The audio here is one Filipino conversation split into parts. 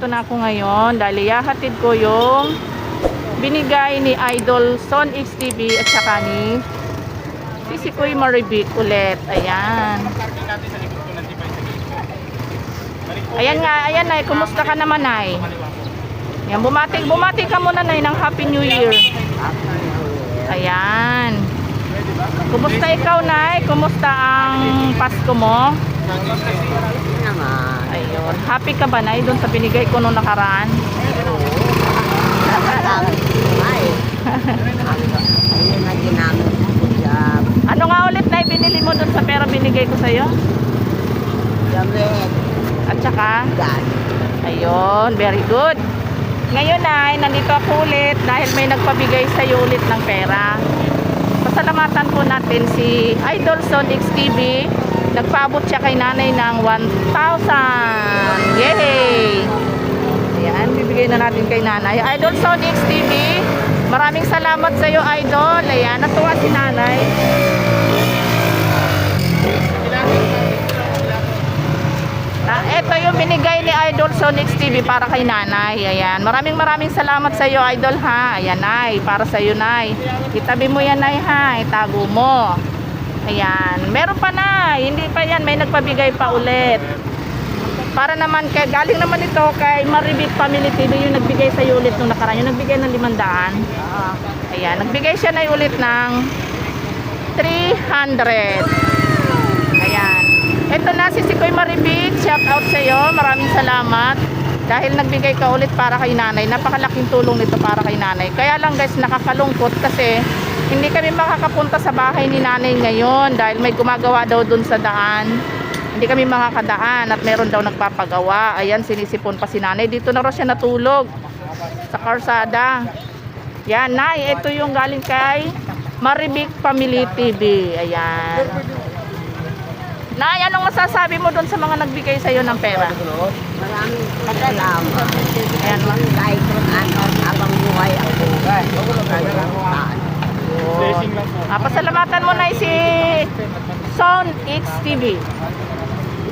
nandito na ako ngayon dahil ihahatid ko yung binigay ni Idol Son XTV at saka ni si Kuy Maribik ulit. Ayan. Ayan nga, ayan Nay. Kumusta ka naman Nay? kaliwa po. Yan, bumati, bumati ka muna Nay ng Happy New Year. Ayan. Kumusta ikaw Nay? Kumusta ang Pasko mo? naman. Happy ka ba Nay doon sa binigay ko nung nakaraan? Na. Ano nga ulit Nay binili mo doon sa pera binigay ko sa'yo? Gamit. At saka? Yan. Ayun, very good. Ngayon ay nandito ako ulit dahil may nagpabigay sa iyo ulit ng pera. Pasalamatan po natin si Idol Son XTV. Nagpaabot siya kay nanay ng 1,000. Yay! Ayan, bibigay na natin kay nanay. Idol Son XTV, maraming salamat sa iyo, Idol. Ayan, natuwa si nanay. Ah, ito yung binigay ni Idol Sonic TV para kay nanay. Ayan. Maraming maraming salamat sa iyo, Idol ha. Ayan, nay. Para sa iyo, nay. Itabi mo yan, nay ha. Itago mo. Ayan. Meron pa, nay. Hindi pa yan. May nagpabigay pa ulit. Para naman kay galing naman ito kay Maribik Family TV yung nagbigay sa ulit nung nakaraan. Yung nagbigay ng 500. Ayan. Nagbigay siya na ulit ng 300. Ayan. Ito na si Sikoy Maribik. Shout out sa iyo. Maraming salamat. Dahil nagbigay ka ulit para kay nanay. Napakalaking tulong nito para kay nanay. Kaya lang guys, nakakalungkot kasi hindi kami makakapunta sa bahay ni nanay ngayon dahil may gumagawa daw dun sa daan. Hindi kami makakadaan at meron daw nagpapagawa. Ayan, sinisipon pa si nanay. Dito na raw siya natulog sa karsada. Yan, nay, ito yung galing kay Maribik Family TV. Ayan. Nay, anong masasabi mo doon sa mga nagbigay sa iyo ng pera? Maraming salamat. Ayan, ma. Kahit kung ano, abang buhay ako. Kalimutan. Blessing lang po. Ah, pasalamatan mo na si Son X TV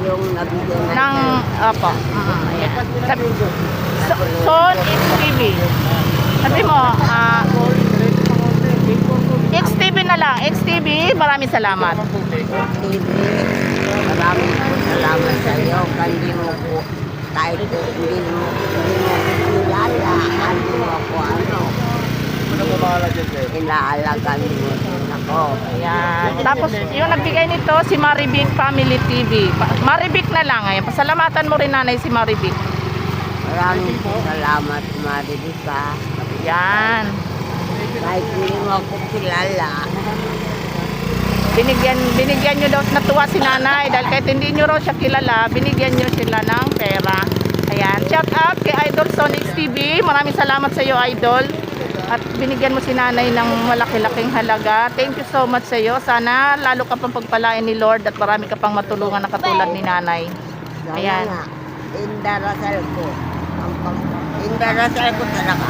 Yung nabigyan na ng opo. Mm, ayan. Sabi, So- Son X TV. Sabi mo, ah X TV na lang. X TV, maraming salamat. Maraming po salamat sa iyo. Hindi mo po, kahit po hindi mo, hindi mo ko kilala, ano ako, ano. Ano po bahala dyan, sir? Inaalagaan mo din ako. Ayan. Tapos, yung nagbigay nito, si Maribik Family TV. Pa- Maribik na lang. Ayan. Pasalamatan mo rin nanay si Maribik. Maraming salamat, Marilisa. Yan. Kahit hindi mo ako kilala, Binigyan, binigyan nyo daw, natuwa si nanay dahil kahit hindi nyo raw siya kilala, binigyan nyo sila ng pera. Ayan, shout out kay Idol Sonic TV. Maraming salamat sa iyo, Idol. At binigyan mo si nanay ng malaki-laking halaga. Thank you so much sa iyo. Sana lalo ka pang pagpalain ni Lord at marami ka pang matulungan na katulad ni nanay. Ayan. indarasal ko. Indarasal ko talaga.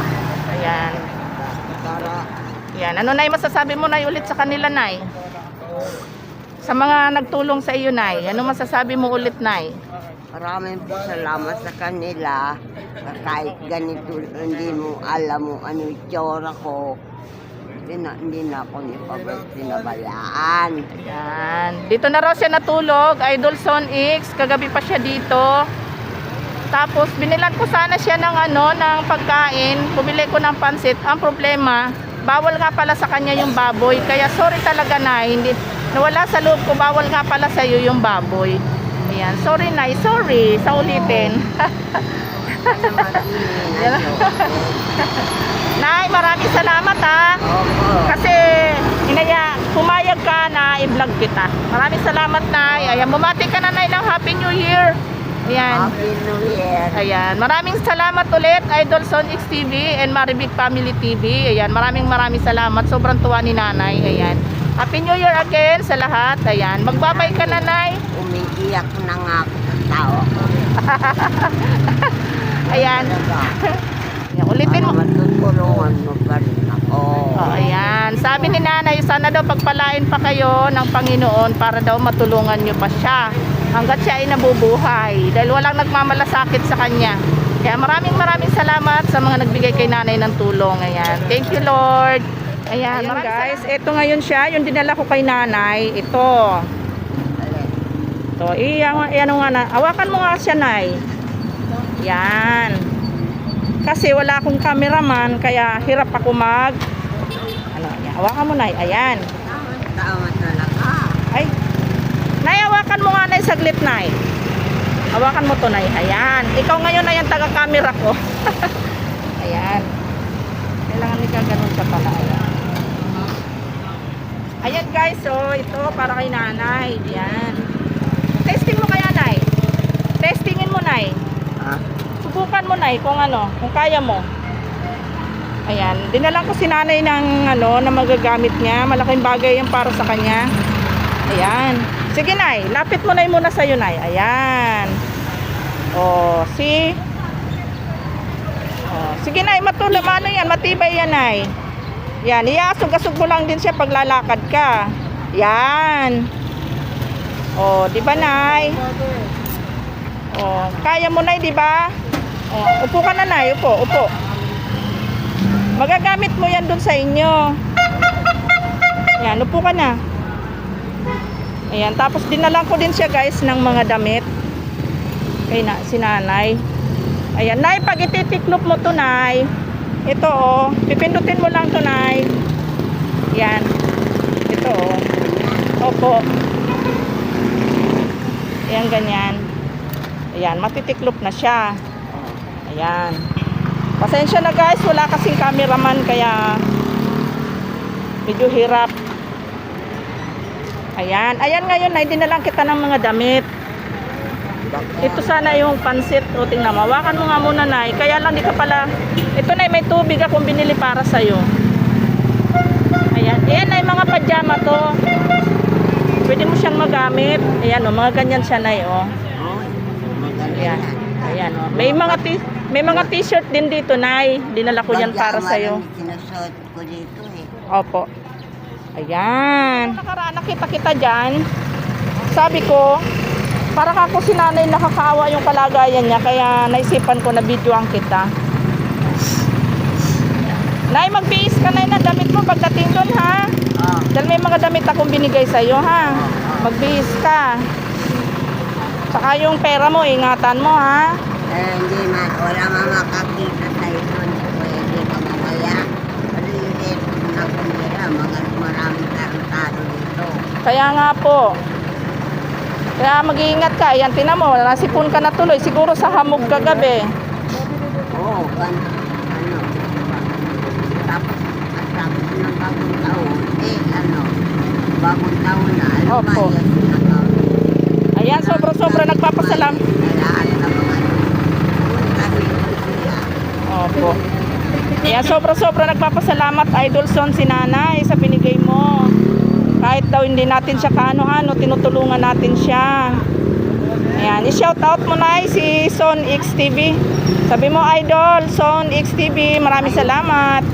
Ayan. Para Ayan. Ano na masasabi mo na ulit sa kanila, Nay? Sa mga nagtulong sa iyo, Nay. Ano masasabi mo ulit, Nay? maraming po salamat sa kanila. Kahit ganito, hindi mo alam mo ano yung tsura ko. Hindi na, hindi na ako nipabal, pinabalaan. Yan. Dito na raw siya natulog, Idol Son X. Kagabi pa siya dito. Tapos binilan ko sana siya ng ano, ng pagkain. Bumili ko ng pansit. Ang problema, bawal nga pala sa kanya yung baboy. Kaya sorry talaga na, hindi nawala sa loob ko, bawal nga pala sa iyo yung baboy. Ayan, sorry na, sorry sa ulitin. Nay, maraming salamat ha. Kasi inaya, pumayag ka na i-vlog kita. Maraming salamat, Nay. Ayan, bumati ka na, Nay, ng Happy New Year. Ayan. Happy New Year. Ayan. Maraming salamat ulit, Idol Son X TV and Maribik Family TV. Ayan, maraming maraming salamat. Sobrang tuwa ni Nanay. Ayan. Happy New Year again sa lahat. Ayan. Magbabay ka na, Nay. Umiiyak na nga ako tao ko. Ayan. Ayan. Ulitin mo. Matutulungan mo pa rin ako. Oh, ayan. Sabi ni nanay, sana daw pagpalain pa kayo ng Panginoon para daw matulungan nyo pa siya. hanggat siya ay nabubuhay dahil walang nagmamalasakit sa kanya. Kaya maraming maraming salamat sa mga nagbigay kay nanay ng tulong. Ayan. Thank you Lord. Ayan, Ayan, guys, ito ngayon siya, yung dinala ko kay nanay, ito. Ito, iyang, ano nga na, awakan mo nga siya, nay. Yan. Kasi wala akong cameraman, kaya hirap ako mag, ano, yan. hawakan mo, nay. Ayan. Ay, nay, hawakan mo nga, nay, saglit, nay. Hawakan mo to, nay. Ayan. Ikaw ngayon na yung taga-camera ko. Ayan. Kailangan ni ganun sa pala. Ayan. Ayan guys, so ito para kay nanay. Ayan. Testing mo kaya, nay. Testingin mo, nay. Ha? Subukan mo, nay, kung ano, kung kaya mo. Ayan. Dinalang ko si nanay ng ano, na magagamit niya. Malaking bagay yan para sa kanya. Ayan. Sige, nay. Lapit mo, nay, muna sa'yo, nay. Ayan. O, see? O, sige, nay. Matulog. Ano yan? Matibay yan, nay. Yan. Iasog-asog mo lang din siya pag lalakad ka. Yan. O, di ba, nay? O, kaya mo, nay, di ba? O, upo ka na, nay. Upo, upo. Magagamit mo yan dun sa inyo. Yan, upo ka na. Ayan, tapos dinalan ko din siya guys ng mga damit. Kay na, si nanay. Ayan, nay, pag ititiklop mo to, nay. Ito, oh. Pipindutin mo lang to, nay. Yan. Ito, oh. Opo. Ayan, ganyan. Ayan, matitiklop na siya. Ayan. Pasensya na guys, wala kasing cameraman kaya medyo hirap. Ayan. Ayan ngayon, ay dinalang kita ng mga damit. Ito sana yung pansit. O, tingnan mo. Hawakan mo nga muna, Nay. Kaya lang di ka pala... Ito, Nay, may tubig akong binili para sa'yo. Ayan. Ayan, Nay, mga pajama to. Pwede mo siyang magamit. Ayan, o. Mga ganyan siya, Nay, o. Oh, Ayan. yan. Ayan, o. May mga t- may mga t-shirt din dito, Nay. Dinala ko yan para sa'yo. lang Sinasuot ko dito eh. Opo. Ayan. Nakaraan nakita kita dyan. Sabi ko, para kako si nanay nakakaawa yung kalagayan niya, kaya naisipan ko na videoan kita. Nay, magbihis ka na ng damit mo pagdating doon, ha? Oh, Dahil may mga damit akong binigay sa'yo, ha? Magbihis ka. Saka yung pera mo, ingatan mo, ha? eh, hindi man, wala man makakita sa'yo doon. Pwede ka mamaya. Rilit na kumira, mga maraming tarantado dito. Kaya nga po. Kaya mag-iingat ka. Ayan, tinan mo, nasipon ka na tuloy. Siguro sa hamog kagabi. Oo, oh, ano, tapos, tapos ng bagong taon, eh, ano, bagong taon na, Opo. Ayan, sobra-sobra nagpapasalam. Opo. Ayan, sobra-sobra nagpapasalamat, Idol Son, si nanay sa binigay mo. Kahit daw hindi natin siya kaano-ano, tinutulungan natin siya. Ayan, i-shout out mo na si Son XTV. Sabi mo, Idol, Son XTV, maraming salamat.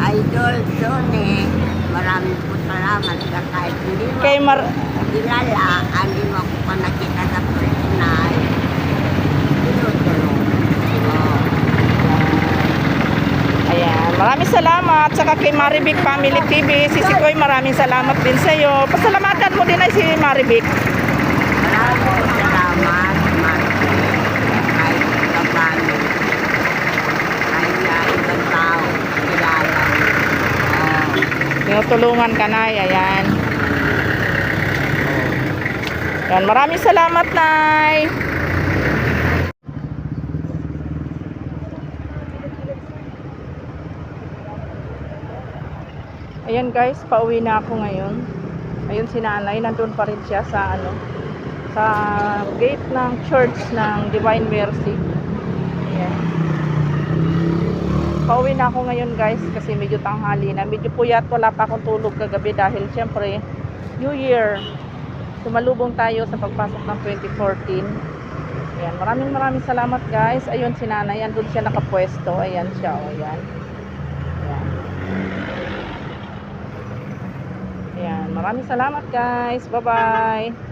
Idol, Sony, maraming po salamat ka kahit hindi mo Kay Mar... kilala, hindi mo ako pa nakita sa personal. Tinutulong. Oo. Ayan, maraming salamat. Saka kay Marivic Family TV, si Sikoy, maraming salamat din sa iyo. Pasalamatan mo din ay si Marivic. Maraming salamat, Martin. Kahit sa paano. Kahit ibang tao, kilala. Tinutulungan ka na, ayan. Yan, maraming salamat, Nay. Ayan guys, pauwi na ako ngayon. Ayun si nanay, nandun pa rin siya sa ano, sa gate ng church ng Divine Mercy. Ayan. Pauwi na ako ngayon guys kasi medyo tanghali na. Medyo puyat, wala pa akong tulog kagabi dahil syempre New Year. Sumalubong tayo sa pagpasok ng 2014. Ayan, maraming maraming salamat guys. Ayun si nanay, andun siya nakapwesto. Ayan siya, o ayan. Ayan. Ayan, maraming salamat guys. Bye-bye.